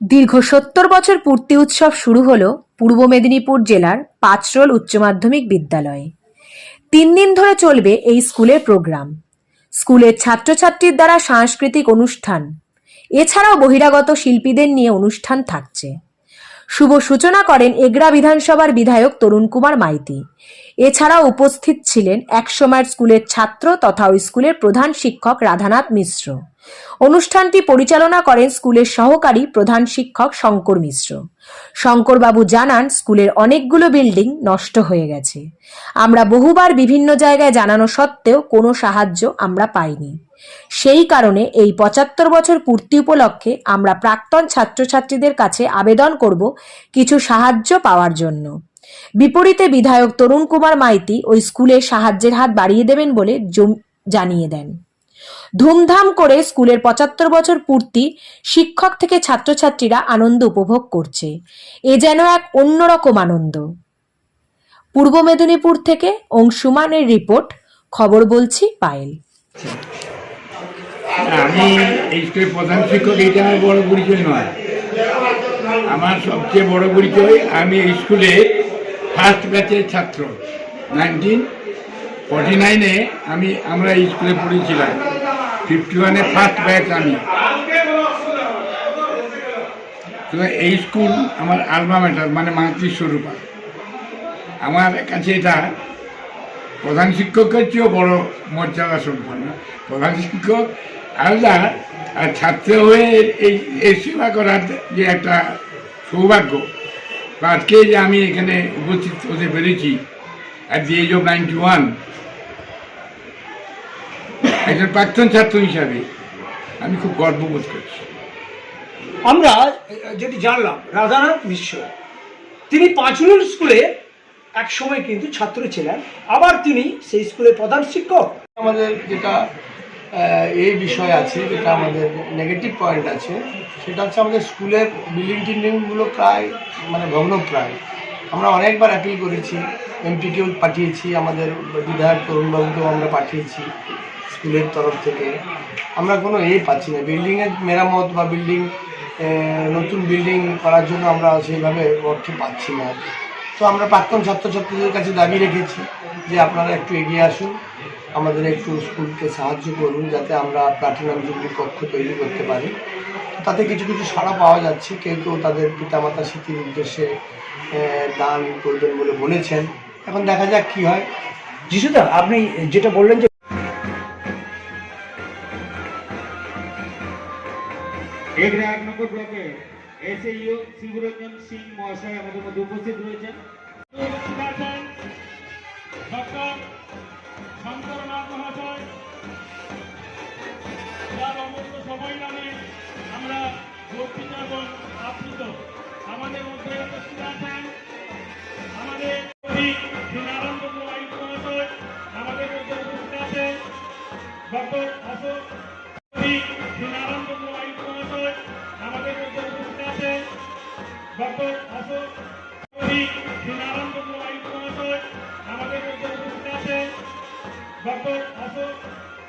দীর্ঘ সত্তর বছর পূর্তি উৎসব শুরু হল পূর্ব মেদিনীপুর জেলার পাঁচরোল উচ্চ মাধ্যমিক বিদ্যালয়ে। তিন দিন ধরে চলবে এই স্কুলের প্রোগ্রাম। স্কুলের ছাত্রছাত্রীর দ্বারা সাংস্কৃতিক অনুষ্ঠান। এছাড়াও বহিরাগত শিল্পীদের নিয়ে অনুষ্ঠান থাকছে। শুভ সূচনা করেন এগরা বিধানসভার বিধায়ক তরুণ কুমার মাইতি। এছাড়াও উপস্থিত ছিলেন একসময়ের স্কুলের ছাত্র তথা ওই স্কুলের প্রধান শিক্ষক রাধানাথ মিশ্র। অনুষ্ঠানটি পরিচালনা করেন স্কুলের সহকারী প্রধান শিক্ষক শঙ্কর মিশ্র। শঙ্করবাবু জানান, স্কুলের অনেকগুলো বিল্ডিং নষ্ট হয়ে গেছে। আমরা বহুবার বিভিন্ন জায়গায় জানানো সত্ত্বেও কোনো সাহায্য আমরা পাইনি। সেই কারণে এই পঁচাত্তর বছর পূর্তি উপলক্ষে আমরা প্রাক্তন ছাত্রছাত্রীদের কাছে আবেদন করব কিছু সাহায্য পাওয়ার জন্য। বিপরীতে বিধায়ক তরুণ কুমার মাইতি ওই স্কুলে সাহায্যের হাত বাড়িয়ে দেবেন বলে জানিয়ে দেন। ধুমধাম করে স্কুলের পঁচাত্তর বছর পূর্তি শিক্ষক থেকে ছাত্রছাত্রীরা আনন্দ উপভোগ করছে। এ যেন এক অন্যরকম আনন্দ। পূর্ব মেদিনীপুর থেকে অংশুমানের রিপোর্ট, খবর বলছি পায়েল। আমি স্কুলের প্রধান শিক্ষক, এইটা আমার বড় পরিচয় নয়। আমার সবচেয়ে বড় পরিচয়, আমি স্কুলে ফার্স্ট ব্যাচের ছাত্র নাইনটিন ফর্টি নাইনে আমি, আমরা স্কুলে পড়েছিলাম। ফিফটি ওয়ানে ফার্স্ট ব্যাচ আমি। তো এই স্কুল আমার আলমা ম্যাটার মানে মাতৃস্বরূপা। আমার কাছে এটা প্রধান শিক্ষকের চেয়েও বড় মর্যাদা সম্পন্ন। প্রধান শিক্ষক, আলাদা, আর ছাত্র হয়ে এই এই সেবা করার যে একটা সৌভাগ্য। বা আজকে যে আমি এখানে উপস্থিত হতে পেরেছি the age of ninety one একজন প্রাক্তন ছাত্র হিসাবে আমি খুব গর্ববোধ করছি। আমরা যেটি জানলাম রাধানাথ মিশ্র তিনি পাঁচুলুর স্কুলে এক সময় কিন্তু ছাত্র ছিলেন আবার তিনি সেই স্কুলের প্রধান শিক্ষক। আমাদের যেটা এই বিষয় আছে যেটা আমাদের নেগেটিভ পয়েন্ট আছে সেটা হচ্ছে আমাদের স্কুলের বিল্ডিং টিল্ডিংগুলো প্রায় মানে ভগ্নপ্রায়। আমরা অনেকবার অ্যাপিল করেছি এমপিকেও পাঠিয়েছি, আমাদের বিধায়ক তরুণবাবুকেও আমরা পাঠিয়েছি স্কুলের তরফ থেকে। আমরা কোনো এ পাচ্ছি না। বিল্ডিংয়ের মেরামত বা বিল্ডিং নতুন বিল্ডিং করার জন্য আমরা সেইভাবে অর্থ পাচ্ছি না। তো আমরা প্রাক্তন ছাত্রছাত্রীদের কাছে দাবি রেখেছি যে আপনারা একটু এগিয়ে আসুন, আমাদের একটু স্কুলকে সাহায্য করুন, যাতে আমরা প্লাটিনাম জুবলি কক্ষ তৈরি করতে পারি। তাতে কিছু কিছু সাড়া পাওয়া যাচ্ছে কেউ কেউ তাদের পিতামাতা স্মৃতির উদ্দেশ্যে আহ, দান করবেন বলে বলেছেন। এখন দেখা যাক কি হয়। যিশুদা আপনি যেটা বললেন যে এগরা এক নম্বর ব্লকে এসে ইউ শিবরঞ্জন সিং মহাশয় আমাদের মধ্যে উপস্থিত রয়েছেন। ডক্টর শঙ্করনাথ মহাশয় যার অমূল্য সময় নামে ডক্টর অশোক